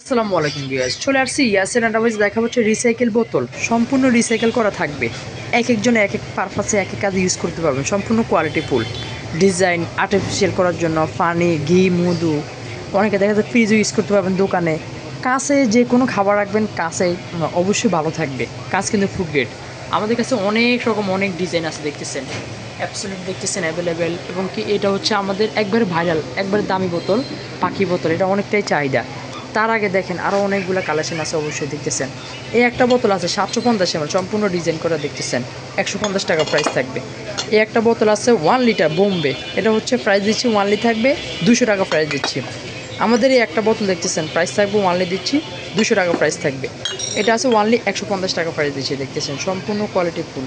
আসসালামু আলাইকুম ভিউয়ার্স, চলে আসছি ইয়াসিন এন্টারপ্রাইজ দেখা হচ্ছে রিসাইকেল বোতল। সম্পূর্ণ রিসাইকেল করা থাকবে। এক একজনে এক এক পারপাসে এক এক কাজে ইউজ করতে পারবেন। সম্পূর্ণ কোয়ালিটি ফুল ডিজাইন আর্টিফিশিয়াল করার জন্য পানি ঘি, মধু। অনেকে দেখা যায় ফ্রিজও ইউজ করতে পারবেন দোকানে। কাছে যে কোনো খাবার রাখবেন, কাছে অবশ্যই ভালো থাকবে। কাজ কিন্তু ফুড গ্রেড আমাদের কাছে অনেক রকম অনেক ডিজাইন আছে, দেখতেছেন? অ্যাবসলিউট দেখতেছেন অ্যাভেলেবেল এবং কি এটা হচ্ছে আমাদের একবারে ভাইরাল একবারে দামি বোতল, পাখি বোতল। এটা অনেকটাই চাহিদা। তার আগে দেখেন আরও অনেকগুলো কালেকশন আছে অবশ্যই দেখতেছেন। এই একটা বোতল আছে সাতশো পঞ্চাশ এমএল সম্পূর্ণ ডিজাইন করা দেখতেছেন। একশো পঞ্চাশ টাকা প্রাইস থাকবে। এই একটা বোতল আছে ওয়ান লিটার বোম্বে। এটা হচ্ছে প্রাইস দিচ্ছি ওয়ানলি থাকবে, দুশো টাকা প্রাইস দিচ্ছি। আমাদের এই একটা বোতল দেখতেছেন প্রাইস থাকবে ওয়ানলি দিচ্ছি, দুশো টাকা প্রাইস থাকবে। এটা আছে ওয়ানলি একশো পঞ্চাশ টাকা প্রাইস দিচ্ছি দেখতেছেন, সম্পূর্ণ কোয়ালিটি ফুল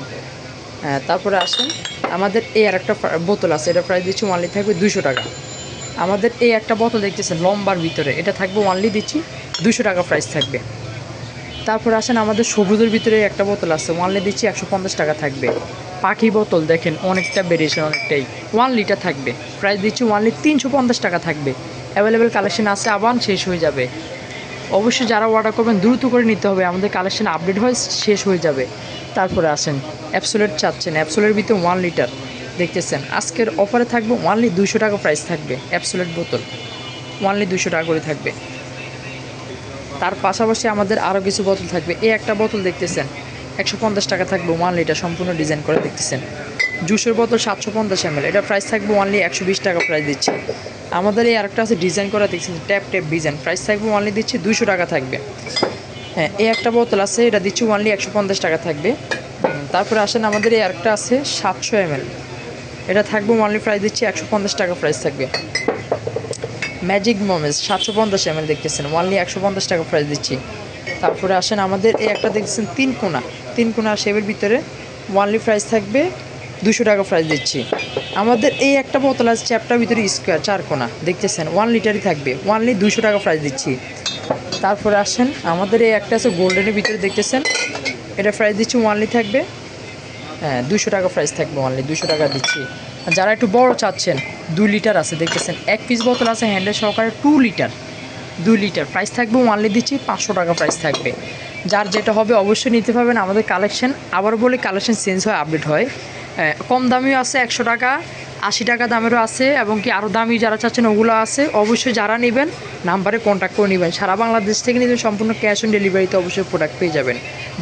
হ্যাঁ তারপরে আসেন, আমাদের এই আর একটা বোতল আছে, এটা প্রাইস দিচ্ছি ওয়ানলি থাকবে দুশো টাকা। আমাদের এই একটা বোতল দেখতেছে লম্বার ভিতরে। এটা থাকবে ওয়ানলি দিচ্ছি দুশো টাকা প্রাইস থাকবে। তারপর আসেন আমাদের সবুজের ভিতরে একটা বোতল আছে ওয়ানলি দিচ্ছি একশো পঞ্চাশ টাকা থাকবে। পাখি বোতল দেখেন, অনেকটা বেরিয়েছে অনেকটাই। ওয়ান লিটার থাকবে প্রাইস দিচ্ছি ওয়ানলি তিনশো পঞ্চাশ টাকা থাকবে। অ্যাভেলেবেল কালেকশন আছে, আবার শেষ হয়ে যাবে। অবশ্যই যারা অর্ডার করবেন, দ্রুত করে নিতে হবে। আমাদের কালেকশন আপডেট হয়, শেষ হয়ে যাবে। তারপরে আসেন অ্যাপসোলেট চাচ্ছেন অ্যাপসোলের ভিতরে ওয়ান লিটার দেখতেছেন, আজকের অফারে থাকবে ওয়ানলি দুশো টাকা প্রাইস থাকবে অ্যাপসোলেট বোতল। ওয়ানলি দুশো টাকা করে থাকবে। তার পাশাপাশি আমাদের আরও কিছু বোতল থাকবে। এই একটা বোতল দেখতেছেন, একশো পঞ্চাশ টাকা থাকবে ওয়ানলি এটা সম্পূর্ণ ডিজাইন করে দেখতেছেন। জুসের বোতল সাতশো পঞ্চাশ এমএল এটা প্রাইস থাকবে ওয়ানলি একশো বিশ টাকা প্রাইস দিচ্ছে। আমাদের এই আরেকটা আছে ডিজাইন করা দেখছেন ট্যাপ ট্যাপ ডিজাইন প্রাইস থাকবে ওয়ানলি দিচ্ছি দুশো টাকা থাকবে। হ্যাঁ এই একটা বোতল আছে, এটা দিচ্ছি ওয়ানলি একশো পঞ্চাশ টাকা থাকবে। তারপরে আসেন, আমাদের এই আরেকটা আছে সাতশো এমএল এটা থাকবে ওয়ানলি প্রাইস দিচ্ছি একশো পঞ্চাশ টাকা প্রাইস থাকবে। ম্যাজিক মোমেস সাতশো পঞ্চাশ এমএল দেখতেছেন ওয়ানলি একশো পঞ্চাশ টাকা প্রাইস দিচ্ছি। তারপরে আসেন আমাদের, এই একটা দেখতেছেন তিন কোনা তিন কোনা শেপের ভিতরে ওয়ানলি প্রাইস থাকবে দুশো টাকা প্রাইস দিচ্ছি। আমাদের এই একটা বোতল আছে চ্যাপটার ভিতরে স্কোয়ার চার কোনা, দেখতেছেন ওয়ান লিটারই থাকবে ওয়ানলি দুশো টাকা প্রাইস দিচ্ছি। তারপরে আসেন, আমাদের এই একটা আছে গোল্ডেনের ভিতরে দেখতেছেন, এটা প্রাইস দিচ্ছি ওয়ানলি থাকবে হ্যাঁ দুশো টাকা প্রাইস থাকবে অনলি দুশো টাকা দিচ্ছি। যারা একটু বড় চাচ্ছেন, দুই লিটার আছে, দেখতেছেন, এক পিস বোতল আছে হ্যান্ডেল সহকারে টু লিটার দুই লিটার প্রাইস থাকবে ওয়ানলি দিচ্ছি, পাঁচশো টাকা প্রাইস থাকবে। যার যেটা হবে অবশ্যই নিতে পারবেন, আমাদের কালেকশন আবার বলে কালেকশন চেঞ্জ হয় আপডেট হয়। কম দামিও আছে একশো টাকা, আশি টাকা দামেরও আছে, এবং কি আরও দামি যারা চাচ্ছেন ওগুলো আছে, অবশ্যই যারা নেবেন নাম্বারে কন্ট্যাক্ট করে নেবেন। সারা বাংলাদেশ থেকে নিতে সম্পূর্ণ ক্যাশ অন ডেলিভারিতে অবশ্যই প্রোডাক্ট পেয়ে যাবেন।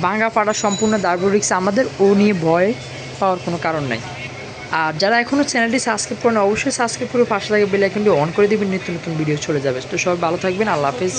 ভাঙা ফাটা সম্পূর্ণ দার্বরিক্স আমাদের, ও নিয়ে ভয় পাওয়ার কোনো কারণ নাই। আর যারা এখনও চ্যানেলটি সাবস্ক্রাইব করেন অবশ্যই সাবস্ক্রাইব করে পাশে থাকে বেল অন করে দেবেন, নিত্য নতুন ভিডিও চলে যাবে। তো সবাই ভালো থাকবেন, আল্লাহ হাফেজ